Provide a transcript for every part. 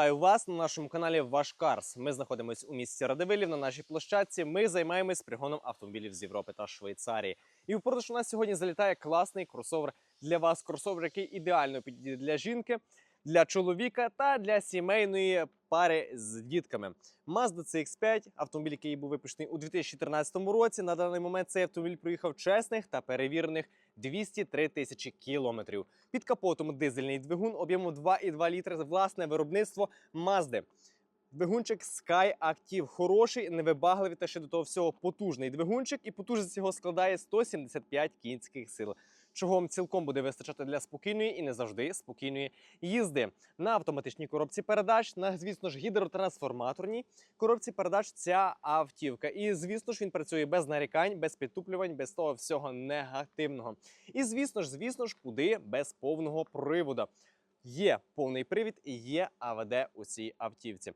Вітаю вас на нашому каналі Ваш Карс. Ми знаходимося у місті Радивилів на нашій площадці. Ми займаємось пригоном автомобілів з Європи та Швейцарії. І в продаж у нас сьогодні залітає класний кросовер для вас. Кросовер, який ідеально підійде для жінки, для чоловіка та для сімейної пари з дітками. Mazda CX-5, автомобіль, який був випущений у 2013 році. На даний момент цей автомобіль проїхав чесних та перевірених 203 тисячі кілометрів. Під капотом дизельний двигун об'ємом 2,2 літри. Власне виробництво Mazda. Двигунчик Sky Active хороший, невибагливий та ще до того всього потужний двигунчик, і потужність його складає 175 кінських сил. Чого вам цілком буде вистачати для спокійної і не завжди спокійної їзди на автоматичній коробці передач, на звісно ж гідротрансформаторній коробці передач ця автівка. І звісно ж він працює без нарікань, без підтуплювань, без того всього негативного. І звісно ж, звісно ж, куди без повного приводу. Є повний привід і є АВД у цій автівці.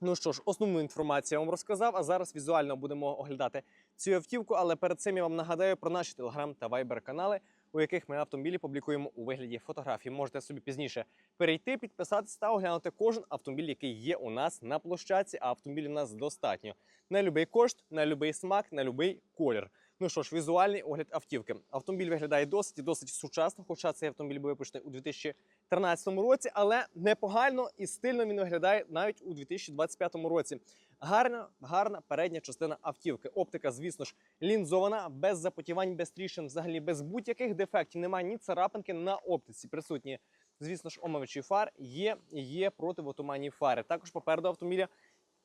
Ну що ж, основну інформацію я вам розказав, а зараз візуально будемо оглядати цю автівку. Але перед цим я вам нагадаю про наші телеграм та вайбер канали, у яких ми автомобілі публікуємо у вигляді фотографій. Можете собі пізніше перейти, підписатися та оглянути кожен автомобіль, який є у нас на площадці. А автомобілів у нас достатньо на будь-який кошт, на будь-який смак, на будь-який колір. Ну що ж, візуальний огляд автівки. Автомобіль виглядає досить і досить сучасно, хоча цей автомобіль був випущений у 2013 році, але непогано і стильно він виглядає навіть у 2025 році. Гарна, гарна передня частина автівки. Оптика, звісно ж, лінзована, без запотівань, без тріщин, взагалі без будь-яких дефектів. Немає ні царапинки на оптиці. Присутні, звісно ж, омивачі фар є, є противотуманні фари. Також попереду автомобіля,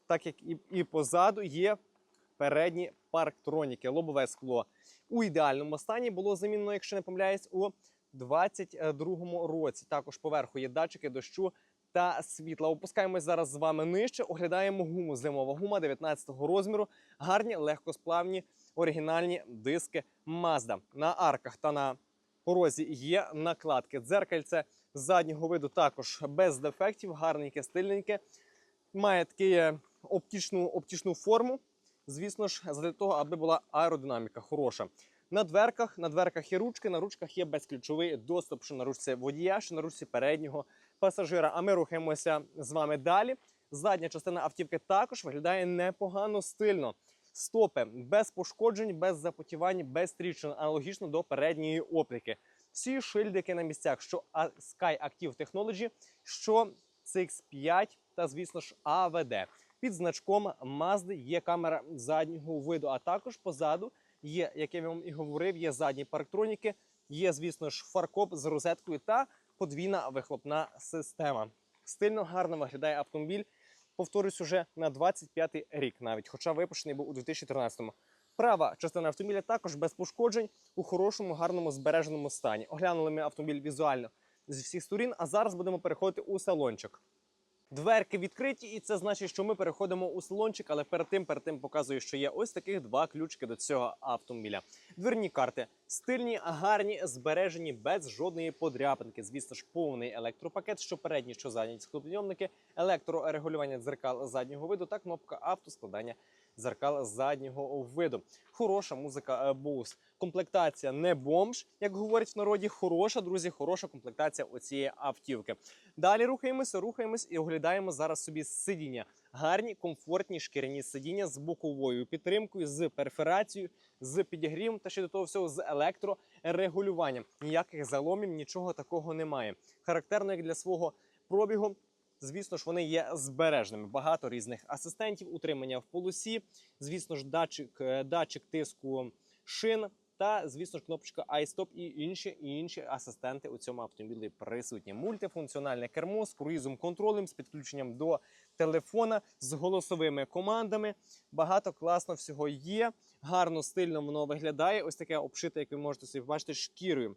так як і, і позаду, є передні парктроніки, лобове скло. У ідеальному стані було замінено, якщо не помиляюсь, у 2022 році. Також поверху є датчики дощу та світла. Опускаємось зараз з вами нижче. Оглядаємо гуму. Зимова гума 19-го розміру. Гарні, легкосплавні оригінальні диски Mazda. На арках та на порозі є накладки. Дзеркальце заднього виду також без дефектів, гарненьке, стильненьке. Має таку е, оптичну, оптичну форму. Звісно ж, для того, аби була аеродинаміка хороша. На дверках, на дверках є ручки, на ручках є безключовий доступ, що на ручці водія, що на ручці переднього пасажира. А ми рухаємося з вами далі. Задня частина автівки також виглядає непогано стильно. Стопи без пошкоджень, без запотівань, без тріщин, аналогічно до передньої оптики. Всі шильдики на місцях, що Sky Active Technology, що CX5 та, звісно ж, AVD. Під значком Mazda є камера заднього виду, а також позаду є, як я вам і говорив, є задні парктроніки, є, звісно ж, фаркоп з розеткою та подвійна вихлопна система. Стильно гарно виглядає автомобіль. Повторюсь, уже на 25-й рік, навіть, хоча випущений був у 2013-му. Права частина автомобіля також без пошкоджень у хорошому, гарному збереженому стані. Оглянули ми автомобіль візуально з всіх сторін, а зараз будемо переходити у салончик. Дверки відкриті, і це значить, що ми переходимо у салончик, але перед тим, перед тим показую, що є ось таких два ключики до цього автомобіля. Дверні карти стильні, гарні, збережені без жодної подряпинки. Звісно ж, повний електропакет, що передні, що задні склопідйомники, електрорегулювання дзеркал заднього виду та кнопка автоскладання дзеркал заднього виду. Хороша музика е, Bose. Комплектація не бомж, як говорять в народі. Хороша, друзі, хороша комплектація оцієї автівки. Далі рухаємося, рухаємось і оглядаємо зараз собі сидіння. Гарні, комфортні шкіряні сидіння з боковою підтримкою, з перфорацією, з підігрівом та ще до того всього з електрорегулюванням. Ніяких заломів, нічого такого немає. Характерно як для свого пробігу. Звісно ж, вони є збережними. Багато різних асистентів, утримання в полосі. Звісно ж, датчик, е, датчик тиску шин. Та, звісно ж, кнопочка iStop і інші і інші асистенти у цьому автомобілі присутні. Мультифункціональне кермо з круїзом контролем, з підключенням до телефона, з голосовими командами. Багато класно всього є. Гарно, стильно воно виглядає. Ось таке обшите, як ви можете собі бачити, шкірою.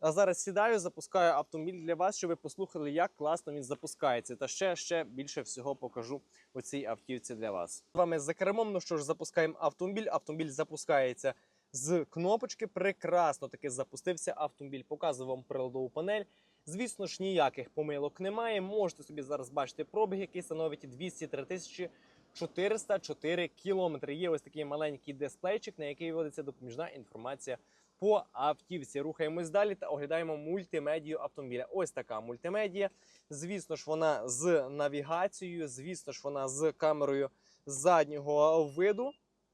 А зараз сідаю, запускаю автомобіль для вас, щоб ви послухали, як класно він запускається. Та ще ще більше всього покажу у цій автівці для вас. З вами за кермом. Ну що ж, запускаємо автомобіль. Автомобіль запускається з кнопочки. Прекрасно таки запустився автомобіль. Показую вам приладову панель. Звісно ж, ніяких помилок немає. Можете собі зараз бачити пробіг, який становить 203 тисячі 404 кілометри. Є ось такий маленький дисплейчик, на який вводиться допоміжна інформація по автівці. Рухаємось далі та оглядаємо мультимедію автомобіля. Ось така мультимедія. Звісно ж, вона з навігацією, звісно ж, вона з камерою заднього виду.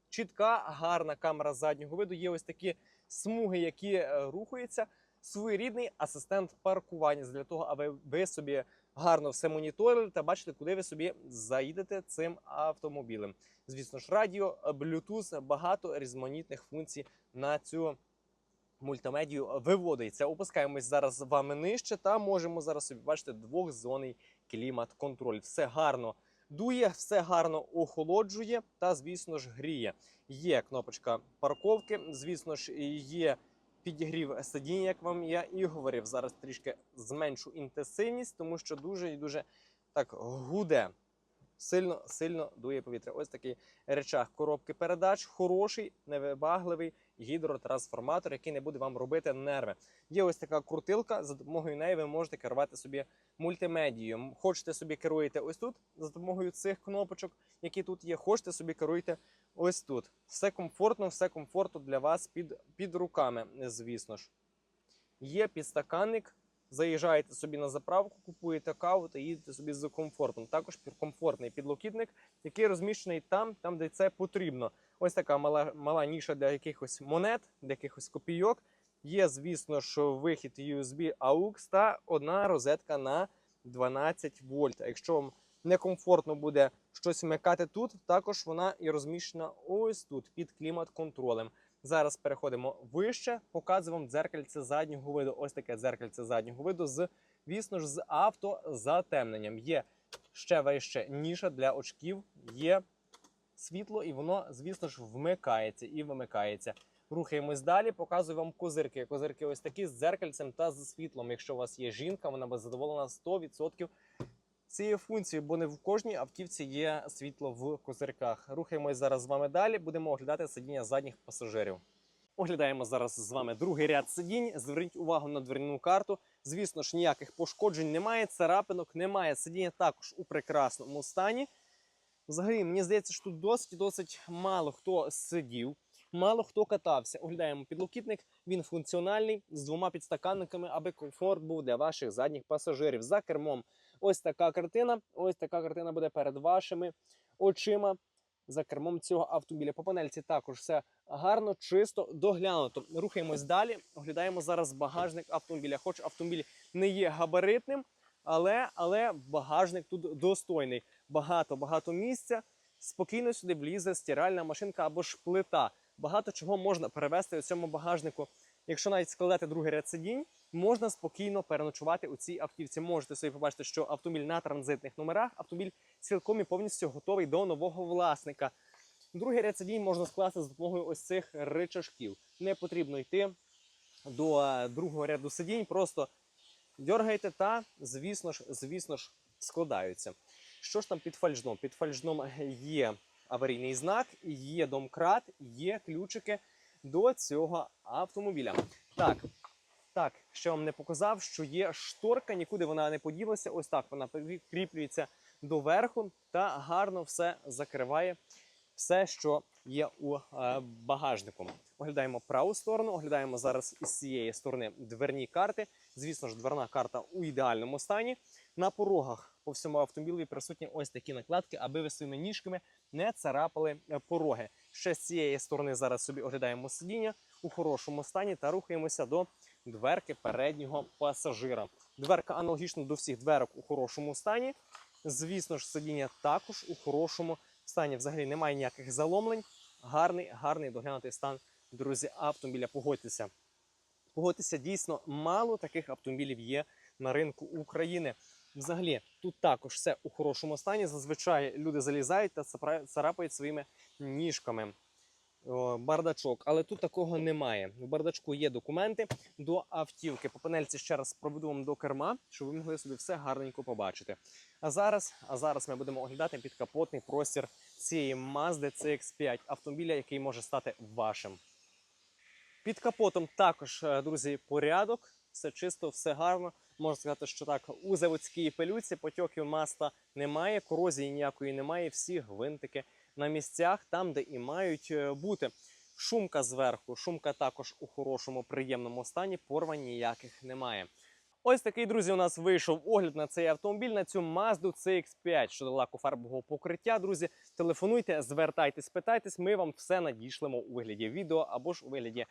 Чітка, гарна камера заднього виду. Є ось такі смуги, які е, рухаються. Своєрідний асистент паркування для того, аби ви собі гарно все моніторили та бачите, куди ви собі заїдете цим автомобілем. Звісно ж, радіо, Bluetooth, багато різноманітних функцій на цю мультимедію виводиться. Опускаємось зараз з вами нижче та можемо зараз собі бачити двохзонний клімат-контроль. Все гарно дує, все гарно охолоджує та, звісно ж, гріє. Є кнопочка парковки, звісно ж, є підігрів сидіння, як вам я і говорив. Зараз трішки зменшу інтенсивність, тому що дуже і дуже так гуде. Сильно сильно дує повітря. Ось такий речах коробки передач, хороший, невибагливий гідротрансформатор, який не буде вам робити нерви. Є ось така крутилка, за допомогою неї ви можете керувати собі мультимедією. Хочете собі керуєте ось тут за допомогою цих кнопочок, які тут є. Хочете собі керуєте ось тут. Все комфортно, все комфортно для вас під, під руками, звісно ж. Є підстаканник. Заїжджаєте собі на заправку, купуєте каву та їдете собі з комфортом. Також комфортний підлокітник, який розміщений там, там, де це потрібно. Ось така мала мала ніша для якихось монет, для якихось копійок. Є, звісно ж, вихід USB AUX та одна розетка на 12 вольт. Якщо вам некомфортно буде щось вмикати тут, також вона і розміщена ось тут під клімат-контролем. Зараз переходимо вище, показую вам дзеркальце заднього виду. Ось таке дзеркальце заднього виду звісно ж, з автозатемненням. Є ще вище ніша для очків, є світло, і воно, звісно ж, вмикається і вимикається. Рухаємось далі, показую вам козирки. Козирки ось такі з дзеркальцем та з світлом. Якщо у вас є жінка, вона буде задоволена 100% цією функцією, бо не в кожній автівці є світло в козирках. Рухаємось зараз з вами далі. Будемо оглядати сидіння задніх пасажирів. Оглядаємо зараз з вами другий ряд сидінь. Зверніть увагу на дверну карту. Звісно ж, ніяких пошкоджень немає, царапинок немає. Сидіння також у прекрасному стані. Взагалі, мені здається, що тут досить досить мало хто сидів, мало хто катався. Оглядаємо підлокітник. Він функціональний з двома підстаканниками, аби комфорт був для ваших задніх пасажирів. За кермом ось така картина. Ось така картина буде перед вашими очима. За кермом цього автомобіля. По панельці також все гарно, чисто, доглянуто. Рухаємось далі. Оглядаємо зараз багажник автомобіля. Хоч автомобіль не є габаритним, але, але багажник тут достойний. Багато багато місця. Спокійно сюди влізе стиральна машинка або ж плита. Багато чого можна перевезти у цьому багажнику. Якщо навіть складати другий ряд сидінь, можна спокійно переночувати у цій автівці. Можете собі побачити, що автомобіль на транзитних номерах, автомобіль цілком і повністю готовий до нового власника. Другий ряд сидінь можна скласти за допомогою ось цих ричажків. Не потрібно йти до е, другого ряду сидінь, просто дьоргаєте та, звісно ж, звісно ж, складаються. Що ж там під фальшном? Під фальшном є аварійний знак, є домкрат, є ключики до цього автомобіля. Так, так, ще вам не показав, що є шторка, нікуди вона не поділася. Ось так вона прикріплюється до верху та гарно все закриває все, що є у е, багажнику. Оглядаємо праву сторону, оглядаємо зараз із цієї сторони дверні карти. Звісно ж, дверна карта у ідеальному стані. На порогах по всьому автомобілі присутні ось такі накладки, аби ви своїми ніжками не царапали е, пороги. Ще з цієї сторони зараз собі оглядаємо сидіння у хорошому стані та рухаємося до дверки переднього пасажира. Дверка аналогічно до всіх дверок у хорошому стані. Звісно ж, сидіння також у хорошому стані. Взагалі немає ніяких заломлень. Гарний, гарний доглянутий стан, друзі, автомобіля. Погодьтеся. Погодьтеся, дійсно мало таких автомобілів є на ринку України. Взагалі, тут також все у хорошому стані. Зазвичай люди залізають та царапають своїми ніжками. Бардачок, але тут такого немає. У бардачку є документи до автівки. По панельці ще раз проведу вам до керма, щоб ви могли собі все гарненько побачити. А зараз, а зараз ми будемо оглядати підкапотний простір цієї Mazda CX-5 автомобіля, який може стати вашим. Під капотом також, е, друзі, порядок, все чисто, все гарно. Можна сказати, що так, у заводській пилюці потьоків масла немає, корозії ніякої немає, всі гвинтики на місцях, там, де і мають е, бути. Шумка зверху, шумка також у хорошому, приємному стані, порвань ніяких немає. Ось такий, друзі, у нас вийшов огляд на цей автомобіль, на цю Mazda CX-5 щодо лакофарбового покриття. Друзі, телефонуйте, звертайтесь, питайтесь, ми вам все надішлемо у вигляді відео або ж у вигляді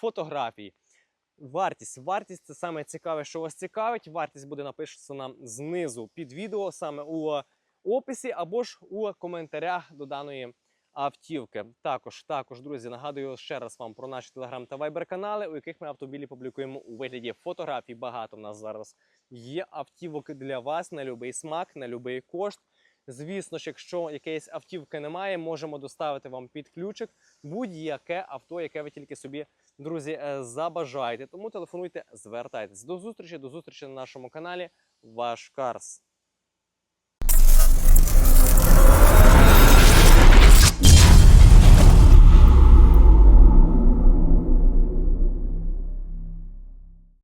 фотографій. Вартість. Вартість це саме цікаве, що вас цікавить. Вартість буде написана знизу під відео, саме у описі, або ж у коментарях до даної автівки. Також, також, друзі, нагадую ще раз вам про наші телеграм та вайбер канали, у яких ми автомобілі публікуємо у вигляді фотографій. Багато в нас зараз є автівок для вас на будь-який смак, на будь-який кошт. Звісно ж, якщо якоїсь автівки немає, можемо доставити вам під ключик будь-яке авто, яке ви тільки собі, друзі, е, забажаєте. Тому телефонуйте, звертайтесь. До зустрічі, до зустрічі на нашому каналі. Ваш Карс.